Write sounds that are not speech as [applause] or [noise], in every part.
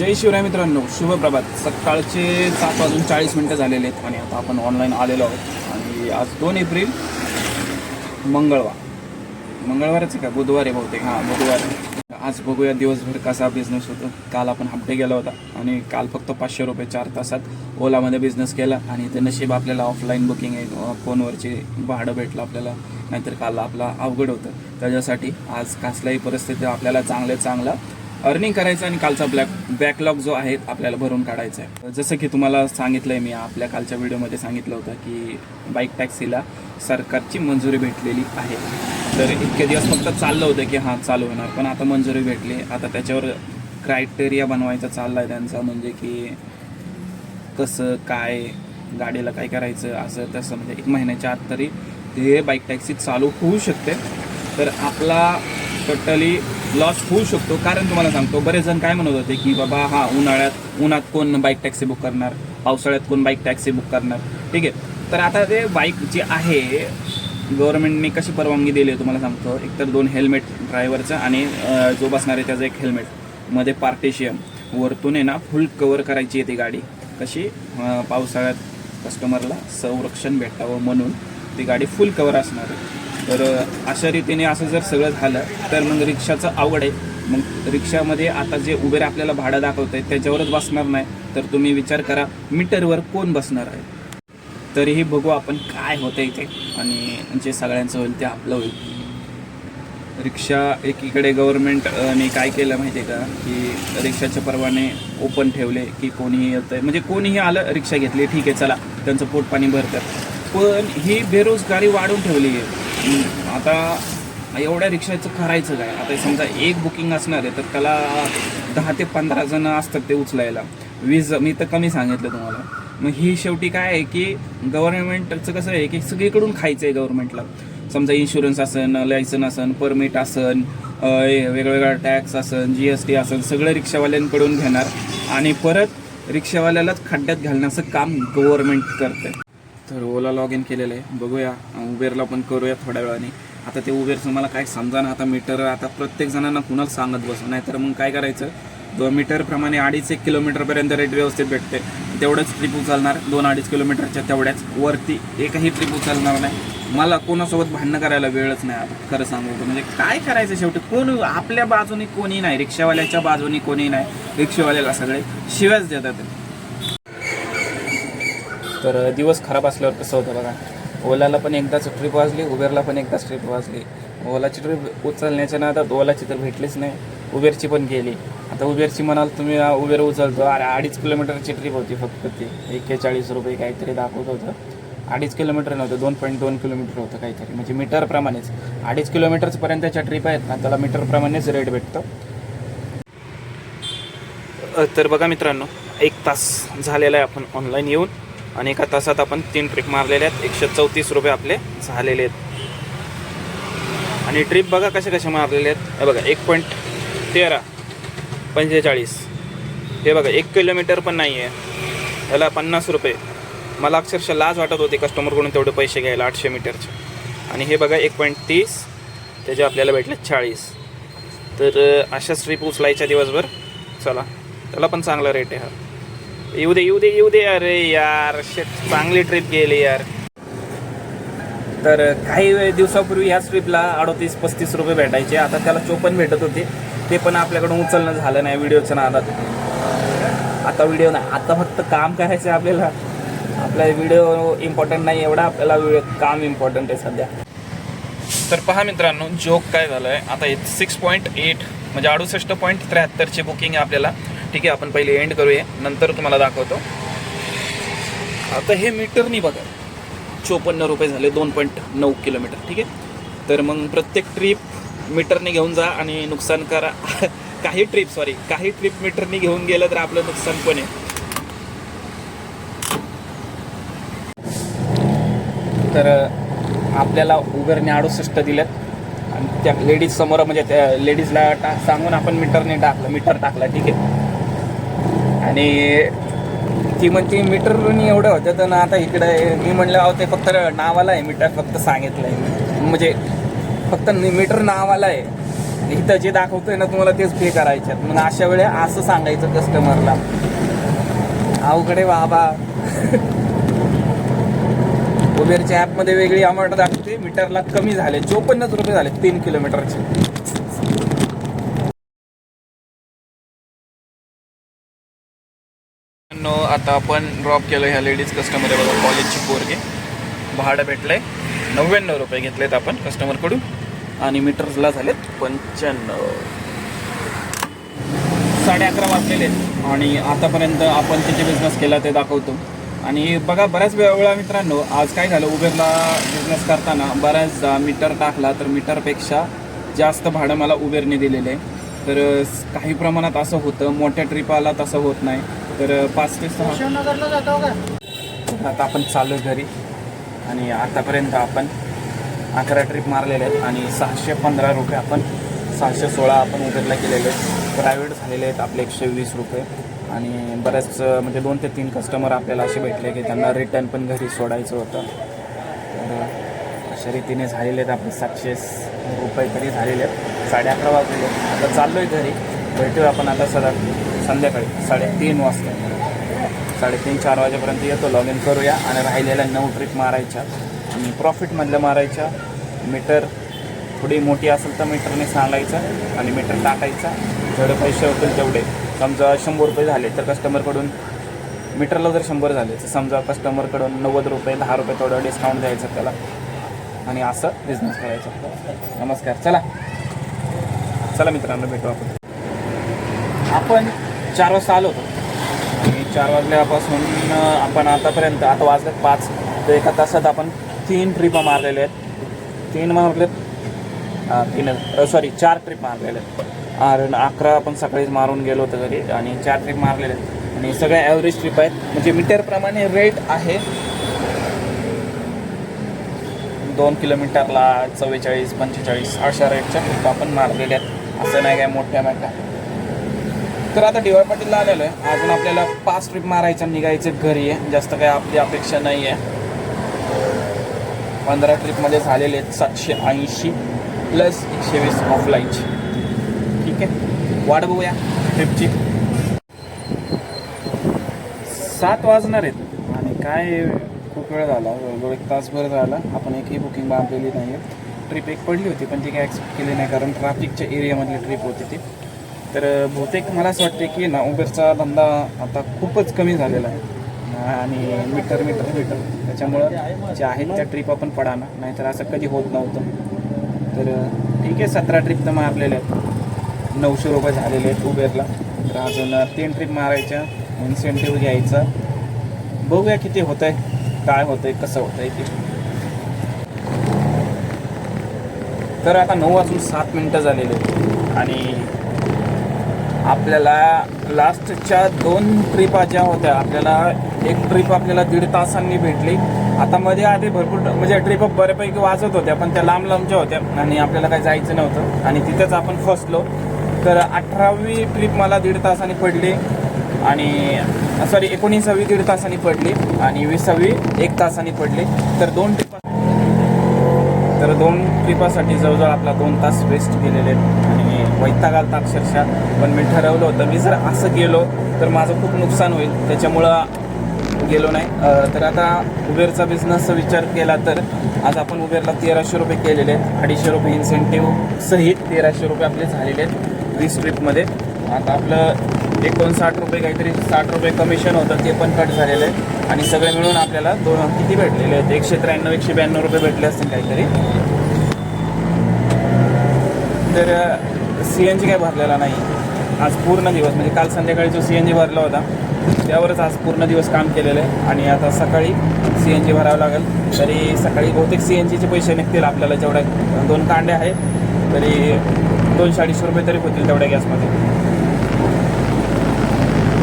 जय शिवराय मित्रांनो शुभ प्रभात. सकाळचे सात वाजून चाळीस मिनटं झालेले आहेत आणि आता आपण ऑनलाईन आलेलो आहोत. आणि आज दोन एप्रिल मंगळवार. मंगळवारच आहे का? बुधवार आहे बहुतेक. हां बुधवार. आज बघूया दिवसभर कसा बिझनेस होतो. काल आपण हप्ते गेला होता आणि काल फक्त पाचशे रुपये चार तासात ओलामध्ये बिझनेस केला आणि ते नशीब आपल्याला ऑफलाईन बुकिंग आहे. फोनवरची भाडं भेटलं आपल्याला. नाहीतर काल आपला अवघड होतं. त्याच्यासाठी आज कसल्याही परिस्थितीत आपल्याला चांगले चांगला अर्निंग करायचं आणि कालचा ब्लॅक बॅकलॉग जो आहे आपल्याला भरून काढायचा आहे. जसं की तुम्हाला सांगितलं आहे मी आपल्या कालच्या व्हिडिओमध्ये सांगितलं होतं की बाईक टॅक्सीला सरकारची मंजुरी भेटलेली आहे. तर इतके दिवस फक्त चाललं होतं की हां चालू होणार. पण आता मंजुरी भेटली. आता त्याच्यावर क्रायटेरिया बनवायचा चालला आहे त्यांचा म्हणजे की कसं काय गाडीला काय करायचं असं तसं. म्हणजे एक महिन्याच्या आत तरी ते बाईक टॅक्सी चालू होऊ शकते. तर आपला टोटली लॉस होऊ शकतो. कारण तुम्हाला सांगतो बरेच जण काय म्हणत होते की बाबा हा उन्हाळ्यात उन्हात कोण बाईक टॅक्सी बुक करणार? पावसाळ्यात कोण बाईक टॅक्सी बुक करणार? ठीक आहे. तर आता ते बाईक जी आहे गव्हर्नमेंटने कशी परवानगी दिली आहे तुम्हाला सांगतो. एकतर दोन हेल्मेट ड्रायव्हरचं आणि जो बसणार आहे त्याचं एक हेल्मेटमध्ये पार्टिशियम वरतून आहे ना फुल कवर करायची आहे ती गाडी. कशी? पावसाळ्यात कस्टमरला संरक्षण भेटावं म्हणून ती गाडी फुल कवर असणार आहे. तर अशा रीतीने असं जर सगळं झालं तर मग रिक्षाचं आवड आहे. मग रिक्षामध्ये आता जे उबेर आपल्याला भाडं दाखवत आहे त्याच्यावरच बसणार नाही. तर तुम्ही विचार करा मीटरवर कोण बसणार आहे? तरीही बघू आपण काय होतं इथे आणि जे सगळ्यांचं होईल ते आपलं होईल. रिक्षा एकीकडे गव्हर्नमेंटने काय केलं माहिती आहे का? की रिक्षाचे परवाने ओपन ठेवले की कोणीही येतं आहे म्हणजे कोणीही आलं रिक्षा घेतली ठीक आहे चला त्यांचं पोटपाणी भरतं पण ही बेरोजगारी वाढवून ठेवली आहे आता एवढ्या रिक्षाचं करायचं काय? आता समजा एक बुकिंग असणार आहे तर त्याला दहा ते पंधरा जण असतात ते उचलायला. वीस मी तर कमी सांगितलं तुम्हाला. मग ही शेवटी काय आहे की गव्हर्नमेंटचं कसं आहे की सगळीकडून खायचं आहे गव्हर्नमेंटला समजा इन्शुरन्स असन लायसन असन परमिट असन वेगवेगळा टॅक्स असन जी एस टी असन सगळं रिक्षावाल्यांकडून घेणार. आणि परत रिक्षावाल्यालाच खड्ड्यात घालण्याचं काम गव्हर्नमेंट करते तर ओला लॉग इन केलेलं आहे. बघूया. उबेरला पण करूया थोड्या वेळाने. आता ते उबेरचं मला काय समजा ना आता मीटर आता प्रत्येक जणांना कुणाला सांगत बसू? नाहीतर मग काय करायचं? दोन मीटरप्रमाणे अडीच एक किलोमीटरपर्यंत रेट व्यवस्थित भेटते. तेवढंच ट्रिप उचलणार. दोन अडीच किलोमीटरच्या तेवढ्याच. वरती एकही ट्रिप उचलणार नाही. मला कोणासोबत भांडणं करायला वेळच नाही आता खरं सांगू तर. म्हणजे काय करायचं शेवटी? कोण आपल्या बाजूने कोणी नाही. रिक्षावाल्याच्या बाजूने कोणी नाही. रिक्षावाल्याला सगळे शिव्याच देतात. तर दिवस खराब असल्यावर कसं होतं बघा ओलाला पण एकदाच ट्रिप वाजली उबेरला पण एकदाच ट्रिप वाजली. ओलाची ट्रिप उचलण्याच्या नादात ओलाची तर भेटलीच नाही उबेरची पण गेली. आता उबेरची म्हणाल तुम्ही उबेर उचलतो. अरे अडीच किलोमीटरची ट्रिप होती फक्त ती एक्केचाळीस रुपये काहीतरी दाखवत होतं. अडीच किलोमीटर नव्हतं दोन पॉईंट दोन किलोमीटर होतं काहीतरी म्हणजे मीटरप्रमाणेच अडीच किलोमीटरपर्यंतच्या ट्रिप आहेत ना त्याला मीटरप्रमाणेच रेट भेटतं. तर बघा मित्रांनो एक तास झालेला आहे आपण ऑनलाईन येऊन. आणि एका तासात आपण तीन ट्रिप मारलेल्या आहेत. एकशे चौतीस रुपये आपले झालेले आहेत. आणि ट्रिप बघा कसे कसे मारलेले आहेत. हे बघा एक पॉईंट तेरा पंचेचाळीस. हे बघा एक किलोमीटर पण नाही आहे याला पन्नास रुपये. मला अक्षरशः लाज वाटत होती कस्टमरकडून तेवढे पैसे घ्यायला आठशे मीटरचे. आणि हे बघा एक पॉईंट तीस. त्याचे आपल्याला भेटले चाळीस. तर अशाच ट्रिप उचलायच्या दिवसभर चला. त्याला पण चांगला रेट आहे हा. येऊ दे येऊ दे येऊ दे अरे यार शेट चांगली ट्रिप गेली यार. तर काही वेळ दिवसापूर्वी ह्याच ट्रिपला अडोतीस पस्तीस रुपये भेटायचे. आता त्याला चोपन्न भेटत होते. ते पण आपल्याकडून उचलणं झालं नाही व्हिडिओच्या नादात. आता व्हिडिओ नाही. आता फक्त काम करायचं आहे आपल्याला. आपला व्हिडिओ इम्पॉर्टंट नाही एवढा आपल्याला व्हिडिओ काम इम्पॉर्टंट आहे सध्या. तर पहा मित्रांनो जोक काय झालं आहे आता सिक्स पॉईंट एट म्हणजे अडुसष्ट पॉईंट त्र्याहत्तरची बुकिंग आहे आपल्याला. ठीक आहे आपण पहिले एंड करूया. नंतर तुम्हाला दाखवतो. आता हे मीटरनी बघा. चोपन्न रुपये झाले दोन पॉईंट नऊ किलोमीटर ठीक आहे? तर मग प्रत्येक ट्रिप मीटरने घेऊन जा आणि नुकसान करा. [laughs] काही ट्रिप सॉरी काही ट्रिप मीटरने घेऊन गेलं तर आपलं नुकसान पण आहे. तर आपल्याला उबेरने अडुसष्ट दिलं आणि त्या लेडीज समोर म्हणजे त्या लेडीजला टा सांगून आपण मीटरने टाकलं मीटर टाकला ठीक आहे? आणि ती म्हणते मीटरनी एवढं होतं तर ना आता इकडे मी म्हणलं अहो ते फक्त नावाला आहे मीटर फक्त सांगितलं आहे म्हणजे फक्त मीटर नावाला आहे. इथं जे दाखवतोय ना तुम्हाला तेच पे करायचे मग अशा वेळे असं सांगायचं कस्टमरला अवघडे बाबा. उबेरच्या ॲपमध्ये वेगळी अमाऊंट दाखवते मीटरला कमी झाले चोपन्नच रुपये झाले तीन किलोमीटरचे. आता आपण ड्रॉप केलं ह्या लेडीज कस्टमर आहे बघा कॉलेजची पोरगे. भाडं भेटलं आहे नव्याण्णव रुपये घेतलेत आपण कस्टमरकडून आणि मीटर्सला झालेत पंच्याण्णव. साडे अकरा वाजलेले आहेत. आणि आतापर्यंत आपण त्याचे बिझनेस केला ते दाखवतो. आणि बघा बऱ्याच वेळा वेळा मित्रांनो आज काय झालं? उबेरला बिझनेस करताना बऱ्याचदा मीटर टाकला तर मीटरपेक्षा जास्त भाडं मला उबेरने दिलेलं आहे. तर काही प्रमाणात असं होतं मोठ्या ट्रिपाला तसं होत नाही. तर पाच ते सहा. शिवनगरला जातो का? आता आपण चालू आहे घरी. आणि आतापर्यंत आपण अकरा ट्रिप मारलेले आहेत आणि सहाशे पंधरा रुपये आपण सहाशे सोळा आपण उबेरला केलेले आहेत. प्रायव्हेट झालेले आहेत आपले एकशे वीस रुपये. आणि बऱ्याच म्हणजे दोन ते तीन कस्टमर आपल्याला असे भेटले की त्यांना रिटर्न पण घरी सोडायचं होतं. तर अशा रीतीने झालेले आहेत आपले सातशे रुपये तरी झालेले आहेत. साडे अकरा वाजलेले आहेत. आता चाललो आहे घरी. भेटूया आपण आता सदा संध्याकाळी साडेतीन वाजता. साडेतीन चार वाजेपर्यंत येतो. लॉग इन करूया आणि राहिलेल्या नऊ ट्रिप मारायच्या. आणि प्रॉफिटमधल्या मारायच्या मीटर थोडी मोठी असेल तर मीटरने सांगायचं आणि मीटर टाकायचा. जेवढे पैसे होतील तेवढे. समजा शंभर रुपये झाले तर कस्टमरकडून मीटरला जर शंभर झाले तर समजा कस्टमरकडून नव्वद रुपये दहा रुपये थोडं डिस्काउंट द्यायचं त्याला. आणि असं बिझनेस करायचं. नमस्कार. चला. चला मित्रांनो भेटू आपण. आपण चार वाजता आलो होतो. आणि चार वाजल्यापासून आपण आतापर्यंत आता वाजले पाच. तर एका तासात आपण तीन ट्रिपा मारलेल्या आहेत. तीन मारलेत. तीन सॉरी चार ट्रिप मारलेले आहेत. आणि अकरा आपण सकाळीच मारून गेलो होतो घरी आणि चार ट्रिप मारलेले आहेत. आणि सगळ्या ॲव्हरेज ट्रिप आहेत. म्हणजे मीटरप्रमाणे रेट आहे. दोन किलोमीटरला चव्वेचाळीस पंचेचाळीस अशा रेटच्या ट्रिप आपण मारलेल्या आहेत. असं नाही काय मोठ्या मोठ्या तर आता डी वाय पाटीलला आलेलो आहे. अजून आपल्याला पाच ट्रिप मारायचं निघायचं घरी आहे. जास्त काही आपली अपेक्षा नाही आहे. पंधरा ट्रिपमध्ये झालेले आहेत सातशे ऐंशी प्लस एकशे वीस ऑफलाईनची ठीक आहे? वाट बघूया. ट्रिपची सात वाजणार आहेत. आणि काय खूप वेळ झाला. जवळजवळ एक तासभर झाला. आपण एकही बुकिंग मारलेली नाही आहे ट्रिप एक पडली होती पण ती काय ॲक्सेप्ट केली नाही कारण ट्रॅफिकच्या एरियामधली ट्रिप होती ती. तर बहुतेक मला असं वाटते की ना उबेरचा धंदा आता खूपच कमी झालेला आहे. आणि मीटर मीटर मीटर. त्याच्यामुळं जे आहेत त्या ट्रीप आपण पडाना नाहीतर असं कधी होत नव्हतं. तर ठीक आहे सतरा ट्रिप तर मारलेल्या आहेत. नऊशे रुपये झालेले आहेत उबेरला तर अजून तीन ट्रिप मारायच्या. इन्सेंटिव्ह घ्यायचा. बघूया किती होतं आहे काय होतं आहे कसं होतं आहे ते. तर आता नऊ वाजून सात मिनटं झालेले आहेत. आणि आपल्याला लास्टच्या दोन ट्रिपा ज्या होत्या आपल्याला एक ट्रिप आपल्याला दीड तासांनी भेटली. आता मध्ये आधी भरपूर म्हणजे ट्रिप बऱ्यापैकी वाजत होत्या पण त्या लांब लांबच्या होत्या आणि आपल्याला काही जायचं नव्हतं. आणि तिथेच आपण फसलो. तर अठरावी ट्रिप मला दीड तासाने पडली आणि सॉरी एकोणीसावी दीड तासांनी पडली आणि विसावी एक तासांनी पडली. तर दोन ट्रिपा तर दोन ट्रिपासाठी जवळजवळ आपला दोन तास वेस्ट गेलेले आहेत. वैताग आलता अक्षरशः. पण मी ठरवलं होतं मी जर असं गेलो तर माझं खूप नुकसान होईल. त्याच्यामुळं गेलो नाही. तर आता उबेरचा बिझनेसचा विचार केला तर आज आपण उबेरला तेराशे रुपये केलेले आहेत. अडीचशे रुपये इन्सेंटिव्ह सहित तेराशे रुपये आपले झालेले आहेत वीस ट्रिपमध्ये आता आपलं एकोणसाठ रुपये काहीतरी साठ रुपये कमिशन होतं ते पण कट झालेलं आहे. आणि सगळे मिळून आपल्याला दोन किती भेटलेले आहेत? एकशे त्र्याण्णव एकशे ब्याण्णव रुपये भेटले असतील काहीतरी. तर सी एन जी काय भरलेला नाही. आज पूर्ण दिवस म्हणजे काल संध्याकाळी जो सी एन जी भरला होता त्यावरच आज पूर्ण दिवस काम केलेलं आहे. आणि आता सकाळी सी एन जी भरावं लागेल. तरी सकाळी बहुतेक सी एन जीचे पैसे निघतील आपल्याला जेवढ्या दोन कांडे आहेत तरी दोनशे अडीचशे रुपये तरी होतील तेवढ्या गॅसमध्ये.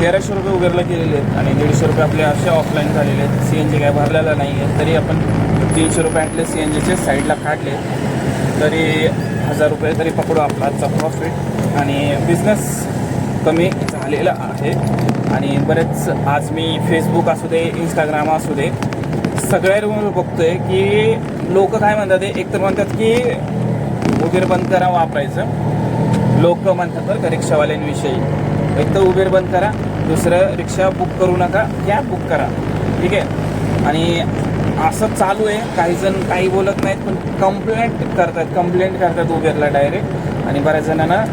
तेराशे रुपये उबेरला गेलेले आहेत आणि दीडशे रुपये आपले असे ऑफलाईन झालेले आहेत. सी एन जी काय भरलेला नाही आहे. तरी आपण तीनशे रुपये आणले सी एन जीचे साईडला काढले. तरी हजार रुपये तरी पकडू आपला आजचा प्रॉफिट आणि बिझनेस कमी झालेला आहे. आणि बरेच आज मी फेसबुक असू दे इंस्टाग्राम असू दे सगळ्या बघतो आहे की लोक काय म्हणतात ते? एकतर म्हणतात की उबेर बंद करा वापरायचं. लोक म्हणतात बरं का रिक्षावाल्यांविषयी. एक तर उबेर बंद करा दुसरं रिक्षा बुक करू नका कॅब बुक करा. ठीक आहे? आणि असं चालू आहे. काही जण काही बोलत नाहीत पण कंप्लेंट करतात. कंप्लेंट करतात उबेरला डायरेक्ट आणि बऱ्याच जणांना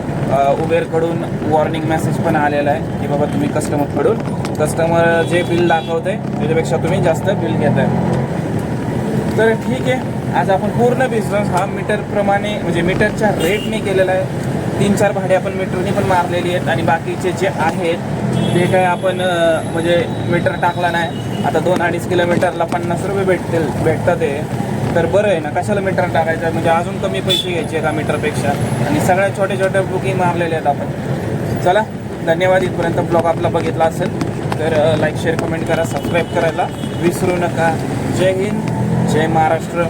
उबेरकडून वॉर्निंग मेसेज पण आलेला आहे की बाबा तुम्ही कस्टमरकडून कस्टमर जे बिल दाखवत आहे त्याच्यापेक्षा तुम्ही जास्त बिल घेत आहे तर ठीक आहे. आज आपण पूर्ण बिझनेस हा मीटरप्रमाणे म्हणजे मीटरच्या रेटने केलेला आहे. तीन चार भाडे आपण मीटरने पण मारलेली आहेत. आणि बाकीचे जे आहेत जे काय आपण म्हणजे मीटर टाकला नाही आता दोन अडीच किलोमीटरला पन्नास रुपये भेटतील भेटतात ते तर बरं आहे ना कशाला मीटर टाकायचं? म्हणजे अजून कमी पैसे घ्यायचे का मीटरपेक्षा आणि सगळ्या छोटे छोटे बुकिंग मारलेले आहेत आपण. चला धन्यवाद. इथपर्यंत ब्लॉग आपला बघितला असेल तर लाईक शेअर कमेंट करा सबस्क्राईब करायला विसरू नका. जय हिंद जय महाराष्ट्र.